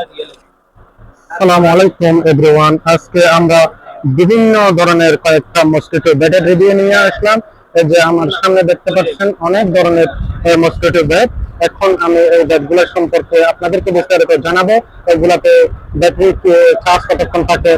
আসসালামু আলাইকুম এভরিওয়ান আজকে আমরা বিভিন্ন ধরনের কয়েকটা মসকিটো ব্যাটের রিভিউ নিয়ে আসলাম। এই যে আমার সামনে দেখতে পাচ্ছেন, অনেক ধরনের মসকিটো ব্যাট এখন আমি এই ব্যাটগুলোর সম্পর্কে আপনাদেরকে বিস্তারিত জানাব। এগুলাতে ব্যাটারি চার্জ কতক্ষণ থাকে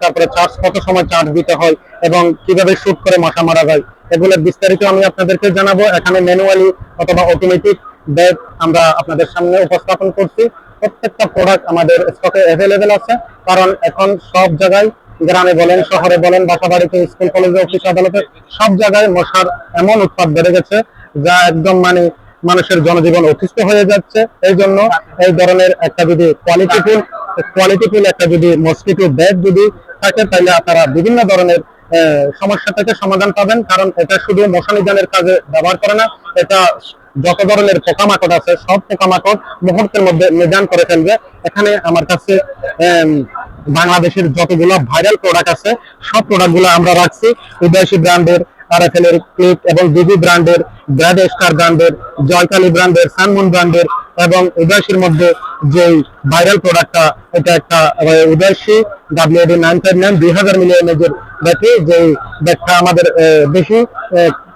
তারপরে চার্জ কত সময় চার্জ দিতে হয়, এবং কীভাবে শুট করে মশা মারা যায়, এগুলোর বিস্তারিত আমি আপনাদেরকে জানাব। এখানে ম্যানুয়ালি অথবা অটোমেটিক ব্যাট আমরা আপনাদের সামনে উপস্থাপন করছি। প্রত্যেকটা প্রোডাক্ট আমাদের স্টকে অ্যাভেলেবেল আছে। কারণ এখন সব জায়গায়, গ্রামে বলেন, শহরে বলেন বাসা বাড়িতে স্কুল, কলেজে অফিস আদালতে, সব জায়গায় মশার এমন উৎপাদ বেড়ে গেছে, যা একদম মানে মানুষের জনজীবন অতিষ্ঠ হয়ে যাচ্ছে। এই জন্য এই ধরনের একটা যদি কোয়ালিটিফুল কোয়ালিটিফুল একটা যদি মসকিটো ব্যাগ যদি থাকে, তাহলে আপনারা বিভিন্ন ধরনের সমস্যা থেকে সমাধান পাবেন। কারণ এটা শুধু মশা নিধনের কাজে ব্যবহার করে না, এটা যত ধরনের পোকামাকড় আছে, সব পোকামাকড় মুহূর্তের মধ্যে নিদান করে ফেলবে। এখানে আমার কাছে বাংলাদেশের যতগুলো ভাইরাল প্রোডাক্ট আছে, সব প্রোডাক্টগুলো আমরা রাখছি। উদয়সী ব্র্যান্ডের আরএফএল এর ক্লিপ এবং বিবি ব্র্যান্ডের ব্র্যাড স্টার ব্র্যান্ডের, জয়কালী ব্র্যান্ডের, সানমুন ব্র্যান্ডের এবং উদয়সীর মধ্যে যে ভাইরাল প্রোডাক্টটা এটা একটা উদয়সী ডাব্লিউডি নাইন ফাইভ নাইন দুই হাজার মিলিয়ন ব্যাটারি যে ব্যাগটা আমাদের বেশি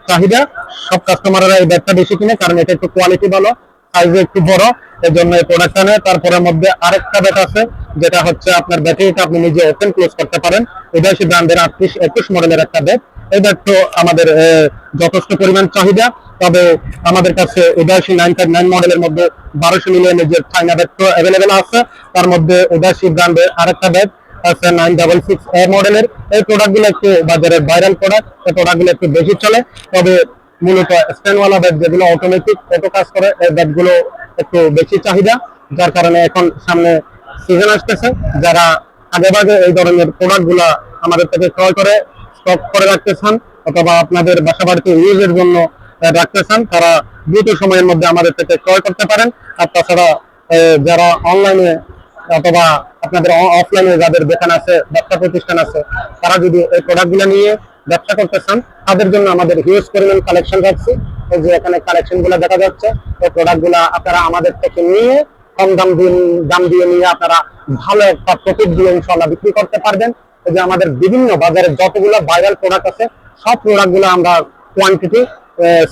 চাহিদা। সব কাস্টমাররা এই ব্যাগটা বেশি কিনে, কারণ এটা একটু কোয়ালিটি ভালো সাইজে একটু বড় এই জন্য এই প্রোডাক্টটা নেয়। তারপরে মধ্যে আরেকটা ব্যাট আছে, যেটা হচ্ছে আপনার ব্যাটারিটা আপনি নিজে ওপেন ক্লোজ করতে পারেন। উদয়সী ব্র্যান্ডের আটত্রিশ, একুশ মডেলের একটা ব্যাট এই ব্যাট আমাদের যথেষ্ট পরিমাণ চাহিদা। তবে আমাদের কাছে উদয়সী নাইন ফাইভ নাইন মডেলের মধ্যে বারোশো মিলিয়ন যে চাইনা ব্যাট অ্যাভেলেবেল আছে, তার মধ্যে উদয়সী ব্র্যান্ডের আরেকটা ব্যাগ আছে নাইন ডাবল সিক্স এ মডেলের এই প্রোডাক্টগুলো একটু বাজারে ভাইরাল প্রোডাক্ট এই প্রোডাক্টগুলো একটু বেশি চলে। তবে মূলত স্ট্যান্ডওয়ালা ব্যাট যেগুলো অটোমেটিক অটো কাজ করে, এই ব্যাটগুলো একটু বেশি চাহিদা, যার কারণে এখন সামনে সিজন আসতেছে। যারা আগে ভাগে এই ধরনের প্রোডাক্টগুলা আমাদের থেকে ক্রয় করে স্টক করে রাখতে চান, অথবা আপনাদের বাসা বাড়িতে ইউজের জন্য রাখতে চান, তারা দ্রুত সময়ের মধ্যে আমাদের থেকে ক্রয় করতে পারেন। আর তাছাড়া যারা অনলাইনে অথবা আপনাদের অফলাইনে যাদের দোকান আছে, ব্যবসা প্রতিষ্ঠান আছে, তারা যদি এই প্রোডাক্টগুলো নিয়ে ব্যবসা করতে চান তাদের জন্য আমাদের হিউজ পরিমাণ কালেকশন রাখছি। এই যে এখানে কালেকশনগুলো দেখা যাচ্ছে, এই প্রোডাক্টগুলা আপনারা আমাদের থেকে নিয়ে কম দাম দিয়ে দাম দিয়ে নিয়ে আপনারা ভালো একটা প্রফিট দিয়ে ইনশাল্লাহ বিক্রি করতে পারবেন। এই যে আমাদের বিভিন্ন বাজারে যতগুলো ভাইরাল প্রোডাক্ট আছে, সব প্রোডাক্টগুলো আমরা কোয়ান্টিটি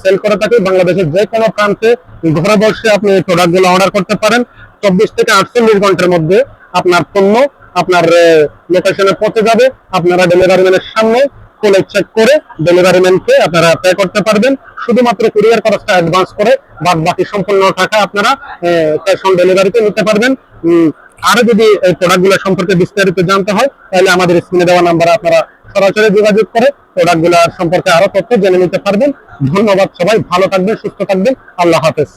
সেল করে থাকি। বাংলাদেশের যে কোনো প্রান্তে ঘরে বসে আপনি এই প্রোডাক্টগুলো অর্ডার করতে পারেন। চব্বিশ থেকে আটচল্লিশ ঘণ্টার মধ্যে আপনার পণ্য আপনার লোকেশনে পৌঁছে যাবে। আপনারা ডেলিভারি ম্যানের সামনে কোলে চেক করে ডেলিভারি ম্যানকে আপনারা পে করতে পারবেন। শুধুমাত্র কুরিয়ার খরচটা অ্যাডভান্স করে বাদ বাকি সম্পূর্ণ টাকা আপনারা ক্যাশ অন ডেলিভারিতে নিতে পারবেন। আরও যদি এই প্রোডাক্টগুলো সম্পর্কে বিস্তারিত জানতে হয়, তাহলে আমাদের স্ক্রিনে দেওয়া নাম্বারে আপনারা সরাসরি যোগাযোগ করে প্রোডাক্টগুলো সম্পর্কে আরও তথ্য জেনে নিতে পারবেন। ধন্যবাদ সবাই, ভালো থাকবেন, সুস্থ থাকবেন। আল্লাহ হাফেজ।